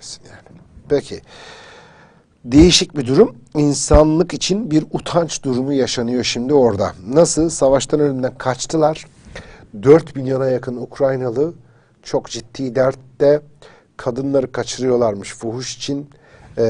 vermesin yani. Peki. Değişik bir durum. İnsanlık için bir utanç durumu yaşanıyor şimdi orada. Nasıl? Savaştan önünden kaçtılar. 4 milyona yakın Ukraynalı çok ciddi dertte kadınları kaçırıyorlarmış fuhuş için. Ee,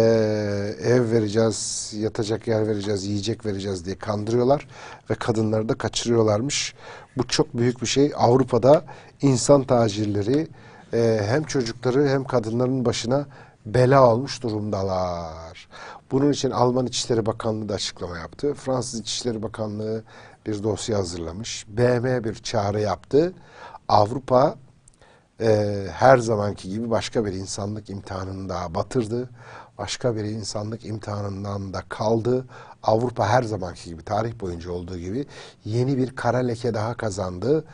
ev vereceğiz, yatacak yer vereceğiz, yiyecek vereceğiz diye kandırıyorlar ve kadınları da kaçırıyorlarmış. Bu çok büyük bir şey. Avrupa'da insan tacirleri e, hem çocukları hem kadınların başına bela olmuş durumdalar. Bunun için Alman İçişleri Bakanlığı da açıklama yaptı. Fransız İçişleri Bakanlığı bir dosya hazırlamış. BM bir çağrı yaptı. Avrupa e, her zamanki gibi başka bir insanlık imtihanını daha batırdı. Başka bir insanlık imtihanından da kaldı. Avrupa her zamanki gibi tarih boyunca olduğu gibi yeni bir kara leke daha kazandı.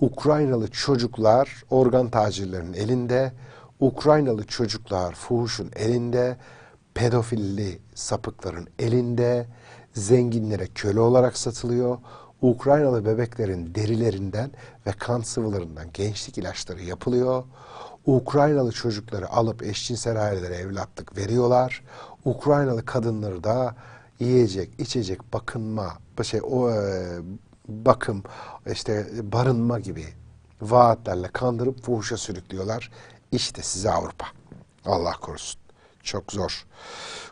Ukraynalı çocuklar organ tacirlerinin elinde. Ukraynalı çocuklar fuhuşun elinde. Pedofilli sapıkların elinde. Zenginlere köle olarak satılıyor. Ukraynalı bebeklerin derilerinden ve kan sıvılarından gençlik ilaçları yapılıyor. Ukraynalı çocukları alıp eşcinsel ailelere evlatlık veriyorlar. Ukraynalı kadınları da yiyecek, içecek, bakınma, şey o e, bakım, işte barınma gibi vaatlerle kandırıp fuhuşa sürüklüyorlar. İşte size Avrupa. Allah korusun. Çok zor.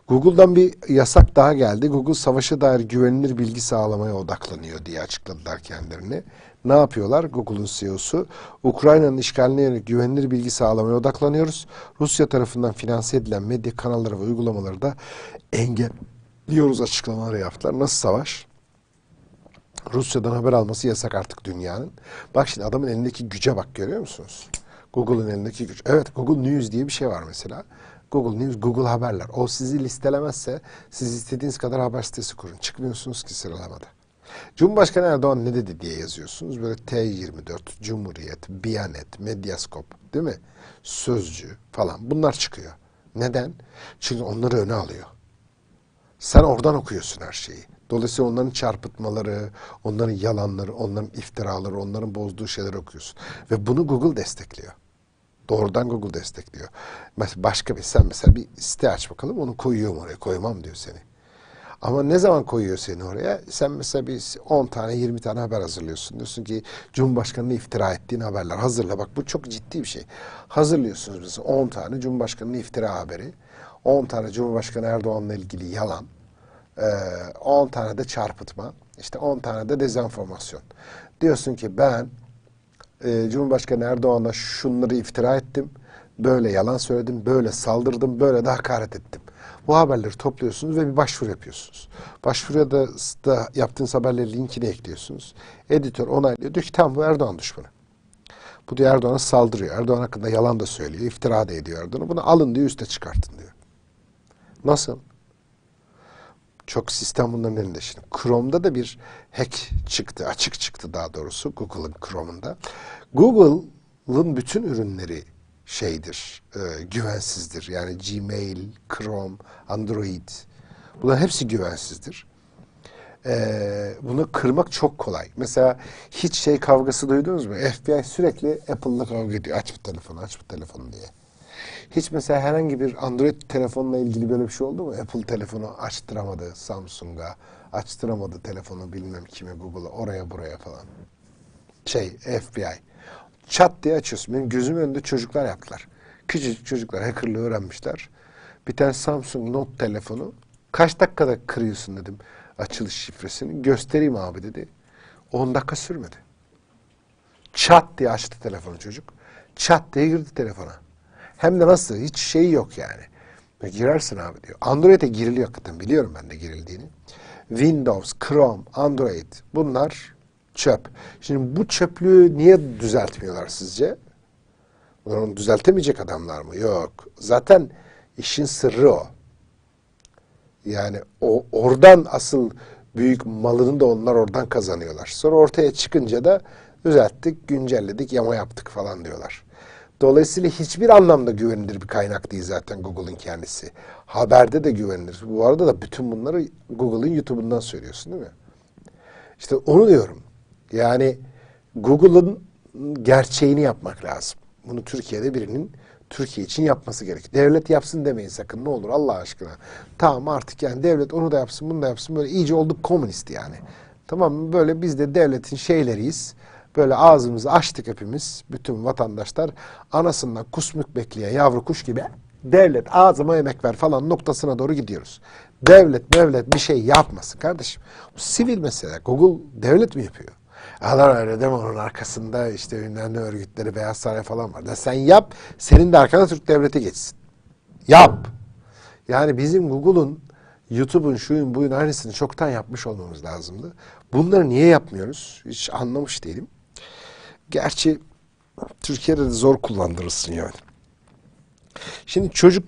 Google'dan bir yasak daha geldi. Google savaşa dair güvenilir bilgi sağlamaya odaklanıyor diye açıkladılar kendilerini. Ne yapıyorlar? Google'un CEO'su Ukrayna'nın işgaline yönelik güvenilir bilgi sağlamaya odaklanıyoruz. Rusya tarafından finanse edilen medya kanalları ve uygulamaları da engelliyoruz açıklamaları yaptılar. Nasıl savaş? Rusya'dan haber alması yasak artık dünyanın. Bak şimdi adamın elindeki güce bak görüyor musunuz? Google'ın elindeki güç. Evet Google News diye bir şey var mesela. Google News, Google Haberler. O sizi listelemezse siz istediğiniz kadar haber sitesi kurun. Çıkmıyorsunuz ki sıralamada. Cumhurbaşkanı Erdoğan ne dedi diye yazıyorsunuz. Böyle T24, Cumhuriyet, Biyanet, Medyaskop değil mi? Sözcü falan bunlar çıkıyor. Neden? Çünkü onları öne alıyor. Sen oradan okuyorsun her şeyi. Dolayısıyla onların çarpıtmaları, onların yalanları, onların iftiraları, onların bozduğu şeyleri okuyorsun. Ve bunu Google destekliyor. Doğrudan Google destekliyor. Mesela başka bir sen mesela bir site aç bakalım onu koyuyorum oraya koymam diyor seni. Ama ne zaman koyuyor seni oraya? Sen mesela bir 10 tane 20 tane haber hazırlıyorsun. Diyorsun ki Cumhurbaşkanı'nı iftira ettiğin haberler hazırla. Bak bu çok ciddi bir şey. Hazırlıyorsunuz mesela 10 tane Cumhurbaşkanı'nın iftira haberi. 10 tane Cumhurbaşkanı Erdoğan'la ilgili yalan. 10 tane de çarpıtma. işte 10 tane de dezenformasyon. Diyorsun ki ben e, Cumhurbaşkanı Erdoğan'a şunları iftira ettim. Böyle yalan söyledim, böyle saldırdım, böyle de hakaret ettim. Bu haberleri topluyorsunuz ve bir başvuru yapıyorsunuz. Başvuruya da, da yaptığınız haberleri linkini ekliyorsunuz. Editör onaylıyor. Diyor ki tamam bu Erdoğan düşmanı. Bu diyor Erdoğan'a saldırıyor. Erdoğan hakkında yalan da söylüyor. iftira da ediyor Erdoğan'a. Bunu alın diyor üste çıkartın diyor. Nasıl? Çok sistem bunların elinde şimdi. Chrome'da da bir hack çıktı, açık çıktı daha doğrusu Google'ın Chrome'unda. Google'ın bütün ürünleri şeydir, e, güvensizdir. Yani Gmail, Chrome, Android bunların hepsi güvensizdir. E, bunu kırmak çok kolay. Mesela hiç şey kavgası duydunuz mu? FBI sürekli Apple'la kavga ediyor. Aç bu telefonu, aç bu telefonu diye. Hiç mesela herhangi bir Android telefonla ilgili böyle bir şey oldu mu? Apple telefonu açtıramadı Samsung'a, açtıramadı telefonu bilmem kime Google'a, oraya buraya falan. Şey FBI. Çat diye açıyorsun. Benim gözümün önünde çocuklar yaptılar. Küçücük çocuklar hackerlığı öğrenmişler. Bir tane Samsung Note telefonu. Kaç dakikada kırıyorsun dedim açılış şifresini. Göstereyim abi dedi. 10 dakika sürmedi. Çat diye açtı telefonu çocuk. Çat diye girdi telefona. Hem de nasıl? Hiç şey yok yani. Girersin abi diyor. Android'e giriliyor hakikaten. Biliyorum ben de girildiğini. Windows, Chrome, Android bunlar çöp. Şimdi bu çöplüğü niye düzeltmiyorlar sizce? Bunu düzeltemeyecek adamlar mı? Yok. Zaten işin sırrı o. Yani o oradan asıl büyük malını da onlar oradan kazanıyorlar. Sonra ortaya çıkınca da düzelttik, güncelledik, yama yaptık falan diyorlar. Dolayısıyla hiçbir anlamda güvenilir bir kaynak değil zaten Google'ın kendisi. Haberde de güvenilir. Bu arada da bütün bunları Google'ın YouTube'undan söylüyorsun değil mi? İşte onu diyorum. Yani Google'ın gerçeğini yapmak lazım. Bunu Türkiye'de birinin Türkiye için yapması gerek. Devlet yapsın demeyin sakın ne olur Allah aşkına. Tamam artık yani devlet onu da yapsın bunu da yapsın. Böyle iyice olduk komünist yani. Tamam mı? Böyle biz de devletin şeyleriyiz. Böyle ağzımızı açtık hepimiz. Bütün vatandaşlar anasından kusmuk bekleyen yavru kuş gibi devlet ağzıma yemek ver falan noktasına doğru gidiyoruz. Devlet devlet bir şey yapmasın kardeşim. Bu sivil mesele. Google devlet mi yapıyor? Allah öyle deme onun arkasında işte ünlem örgütleri Beyaz Saray falan var. Da sen yap, senin de arkana Türk devleti geçsin. Yap. Yani bizim Google'un, YouTube'un, şuyun, buyun aynısını çoktan yapmış olmamız lazımdı. Bunları niye yapmıyoruz? Hiç anlamış değilim. Gerçi Türkiye'de de zor kullandırırsın yani. Şimdi çocuk